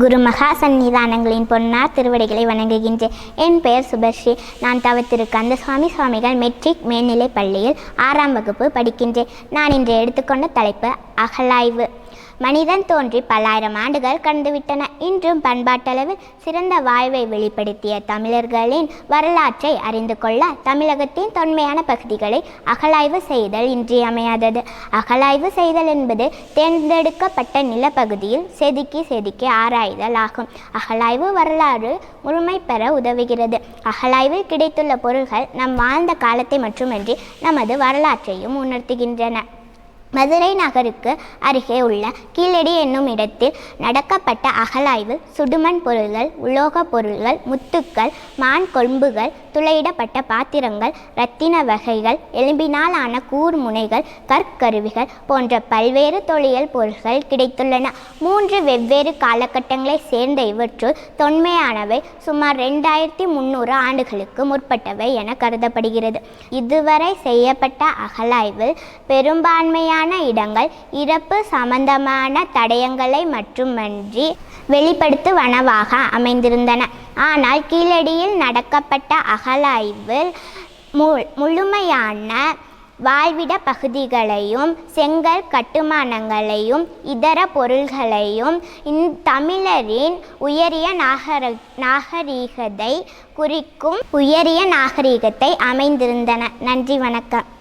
குருமகா சந்நிதானங்களின் பொன்னார் திருவடிகளை வணங்குகின்றேன் என் பெயர் சுபஸ்ரீ நான் தவத்திரு கந்தசுவாமி சுவாமிகள் மெட்ரிக் மேல்நிலைப் பள்ளியில் ஆறாம் வகுப்பு படிக்கின்றேன். நான் இன்று எடுத்துக்கொண்ட தலைப்பு அகலாய்வு. மனிதன் தோன்றி பல்லாயிரம் ஆண்டுகள் கடந்துவிட்டன. இன்றும் பண்பாட்டளவில் சிறந்த வாழ்வை வெளிப்படுத்திய தமிழர்களின் வரலாற்றை அறிந்து கொள்ள தமிழகத்தின் தொன்மையான பகுதிகளை அகலாய்வு செய்தல் இன்றியமையாதது. அகலாய்வு செய்தல் என்பது தேர்ந்தெடுக்கப்பட்ட நிலப்பகுதியில் செதுக்கி செதுக்கி ஆராய்தல் ஆகும். அகலாய்வு வரலாறு முழுமை பெற உதவுகிறது. அகலாய்வில் கிடைத்துள்ள பொருள்கள் நம் வாழ்ந்த காலத்தை மட்டுமின்றி நமது வரலாற்றையும் உணர்த்துகின்றன. மதுரை நகருக்கு அருகே உள்ள கீழடி என்னும் இடத்தில் நடக்கப்பட்ட அகலாய்வில் சுடுமண் பொருள்கள் உலோகப் பொருள்கள் முத்துக்கள் மான் கொம்புகள் துளையிடப்பட்ட பாத்திரங்கள் இரத்தின வகைகள் எலும்பினால் ஆன கூர் முனைகள் கற்கருவிகள் போன்ற பல்வேறு தொழில் பொருள்கள் கிடைத்துள்ளன. மூன்று வெவ்வேறு காலகட்டங்களை சேர்ந்த இவற்றுள் தொன்மையானவை சுமார் ரெண்டாயிரத்தி முந்நூறு ஆண்டுகளுக்கு முற்பட்டவை என கருதப்படுகிறது. இதுவரை செய்யப்பட்ட அகலாய்வில் பெரும்பான்மையான இடங்கள் இறப்பு சம்பந்தமான தடயங்களை மட்டுமன்றி வெளிப்படுத்துவனவாக அமைந்திருந்தன. ஆனால் கீழடியில் நடக்கப்பட்ட அகலாய்வில் மு முழுமையான வாழ்விட பகுதிகளையும் செங்கல் கட்டுமானங்களையும் இதர பொருள்களையும் இந் தமிழரின் உயரிய நாகர நாகரீகத்தை குறிக்கும் உயரிய நாகரீகத்தை அமைந்திருந்தன. நன்றி வணக்கம்.